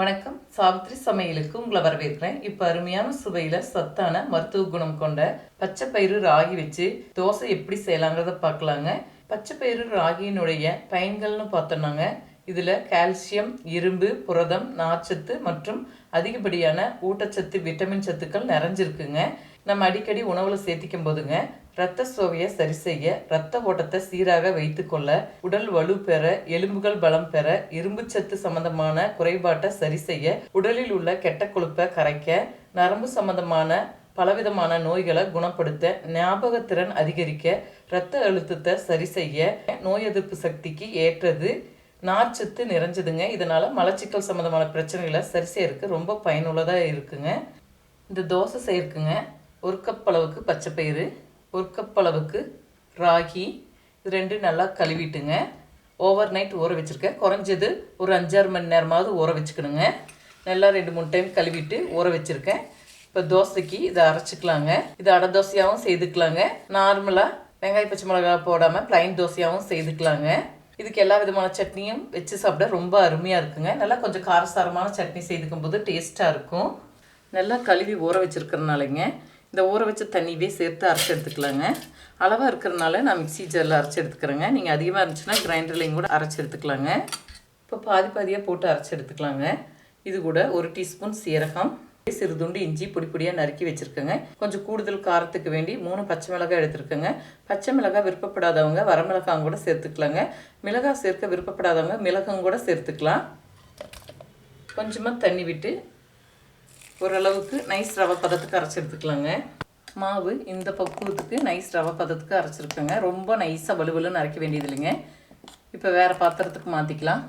வணக்கம். சாவித்ரி சமையலுக்கு உங்களை வரவேற்கிறேன். இப்போ அருமையான சுவையில் சத்தான மருத்துவ குணம் கொண்ட பச்சை பயிறு ராகி வச்சு தோசை எப்படி செய்யலாங்கிறத பார்க்கலாங்க. பச்சை பயிறு ராகியினுடைய பயன்கள்னு பார்த்தோம்னாங்க. இதில் கால்சியம் இரும்பு புரதம் நார்ச்சத்து மற்றும் அதிகப்படியான ஊட்டச்சத்து விட்டமின் சத்துக்கள் நிறைஞ்சிருக்குங்க. நம்ம அடிக்கடி உணவில் சேர்த்திக்கும் போதுங்க. இரத்த சோகையை சரி செய்ய இரத்த ஓட்டத்தை சீராக வைத்துக்கொள்ள உடல் வலு பெற எலும்புகள் பலம் பெற இரும்புச்சத்து சம்பந்தமான குறைபாட்டை சரி செய்ய உடலில் உள்ள கெட்ட கொழுப்பை கரைக்க நரம்பு சம்பந்தமான பலவிதமான நோய்களை குணப்படுத்த ஞாபகத்திறன் அதிகரிக்க இரத்த அழுத்தத்தை சரி செய்ய நோய் எதிர்ப்பு சக்திக்கு ஏற்றது. நார்ச்சத்து நிறைஞ்சதுங்க. இதனால மலச்சிக்கல் சம்பந்தமான பிரச்சனைகளை சரி செய்யறதுக்கு ரொம்ப பயனுள்ளதாக இருக்குங்க. இந்த தோசை செய்யறதுக்குங்க. ஒரு கப் அளவுக்கு பச்சை பயிறு ஒரு கப் அளவுக்கு ராகி. இது ரெண்டு நல்லா கழுவிட்டுங்க. ஓவர் நைட் ஊற வச்சுருக்கேன். குறைஞ்சது ஒரு அஞ்சாறு மணி நேரமாவது ஊற வச்சுக்கணுங்க. நல்லா ரெண்டு மூணு டைம் கழுவிட்டு ஊற வச்சுருக்கேன். இப்போ தோசைக்கு இதை அரைச்சிக்கலாங்க. இது அடை தோசையாகவும் செய்துக்கலாங்க. நார்மலாக வெங்காய பச்சை மிளகா போடாமல் ப்ளைன் தோசையாகவும் செய்துக்கலாங்க. இதுக்கு எல்லா விதமான சட்னியும் வச்சு சாப்பிட ரொம்ப அருமையாக இருக்குங்க. நல்லா கொஞ்சம் காரசாரமான சட்னி செய்துக்கும் போது டேஸ்ட்டாக இருக்கும். நல்லா கழுவி ஊற வச்சுருக்கிறனாலங்க இந்த ஊற வச்ச தண்ணியவே சேர்த்து அரைச்சி எடுத்துக்கலாங்க. அளவாக இருக்கிறனால நான் மிக்ஸி ஜாரில் அரைச்சி எடுத்துக்கிறேங்க. நீங்கள் அதிகமாக இருந்துச்சுன்னா கிரைண்டர்லையும் கூட அரைச்சி எடுத்துக்கலாங்க. இப்போ பாதி பாதியாக போட்டு அரைச்சி எடுத்துக்கலாங்க. இது கூட ஒரு டீஸ்பூன் சீரகம் சிறுதுண்டு இஞ்சி பொடி பொடியாக நறுக்கி வச்சுருக்கேங்க. கொஞ்சம் கூடுதல் காரத்துக்கு வேண்டி மூணு பச்சை மிளகாய் எடுத்துருக்கேங்க. பச்சை மிளகாய் விருப்பப்படாதவங்க வரமிளகாங்க கூட சேர்த்துக்கலாங்க. மிளகாய் சேர்க்க விருப்பப்படாதவங்க மிளகும் கூட சேர்த்துக்கலாம். கொஞ்சமாக தண்ணி விட்டு ஓரளவுக்கு நைஸ் ரவை பதத்துக்கு அரைச்சி எடுத்துக்கலாங்க. மாவு இந்த பக்குவத்துக்கு நைஸ் ரவை பதத்துக்கு அரைச்சிருக்கேங்க. ரொம்ப நைஸாக வலுவலுன்னு அரைக்க வேண்டியது இல்லைங்க. இப்போ வேறு பாத்திரத்துக்கு மாற்றிக்கலாம்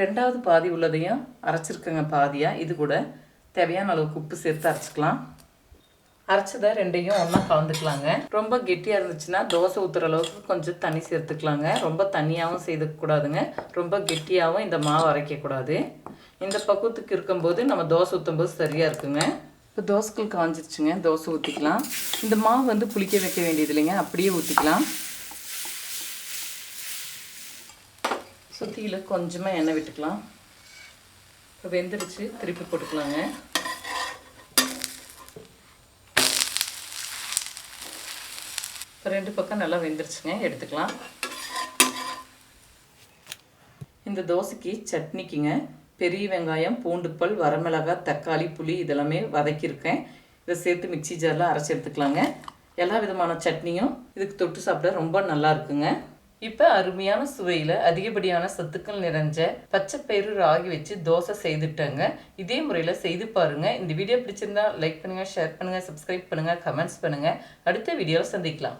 ரெண்டாவது பாதி உள்ளதையும் அரைச்சிருக்கேங்க பாதியாக இது கூட தேவையான அளவுக்கு உப்பு சேர்த்து அரைச்சிக்கலாம். அரைச்சதை ரெண்டையும் ஒன்றா கலந்துக்கலாங்க. ரொம்ப கெட்டியாக இருந்துச்சுன்னா தோசை ஊற்றுற அளவுக்கு கொஞ்சம் தண்ணி சேர்த்துக்கலாங்க. ரொம்ப தண்ணியாகவும் செய்துக்கூடாதுங்க ரொம்ப கெட்டியாகவும் இந்த மாவு அரைக்கக்கூடாது இந்த பக்குவத்துக்கு இருக்கும்போது நம்ம தோசை ஊற்றும்போது சரியாக இருக்குங்க. இப்போ தோசைகள் காஞ்சிருச்சுங்க. தோசை ஊற்றிக்கலாம் இந்த மாவு வந்து புளிக்க வைக்க வேண்டியது இல்லைங்க. அப்படியே ஊற்றிக்கலாம் சுற்றியில் கொஞ்சமாக எண்ணெய் விட்டுக்கலாம். இப்போ வெந்துருச்சு. திருப்பி போட்டுக்கலாங்க. இப்போ ரெண்டு பக்கம் நல்லா வெந்துருச்சுங்க எடுத்துக்கலாம். இந்த தோசைக்கு சட்னிக்குங்க பெரிய வெங்காயம் பூண்டுப்பல் வரமிளகாய் தக்காளி புளி இதெல்லாமே வதக்கியிருக்கேன். இதை சேர்த்து மிக்சி ஜாரில் அரைச்சி எடுத்துக்கலாங்க. எல்லா விதமான சட்னியும் இதுக்கு தொட்டு சாப்பிட ரொம்ப நல்லா இருக்குங்க. இப்போ அருமையான சுவையில் அதிகப்படியான சத்துக்கள் நிறைஞ்ச பச்சை பயிறு ராகி வச்சு தோசை செய்துட்டேங்க. இதே முறையில் செய்து பாருங்கள் இந்த வீடியோ பிடிச்சிருந்தா லைக் பண்ணுங்கள் ஷேர் பண்ணுங்கள் சப்ஸ்கிரைப் பண்ணுங்கள் கமெண்ட்ஸ் பண்ணுங்கள் அடுத்த வீடியோவில் சந்திக்கலாம்.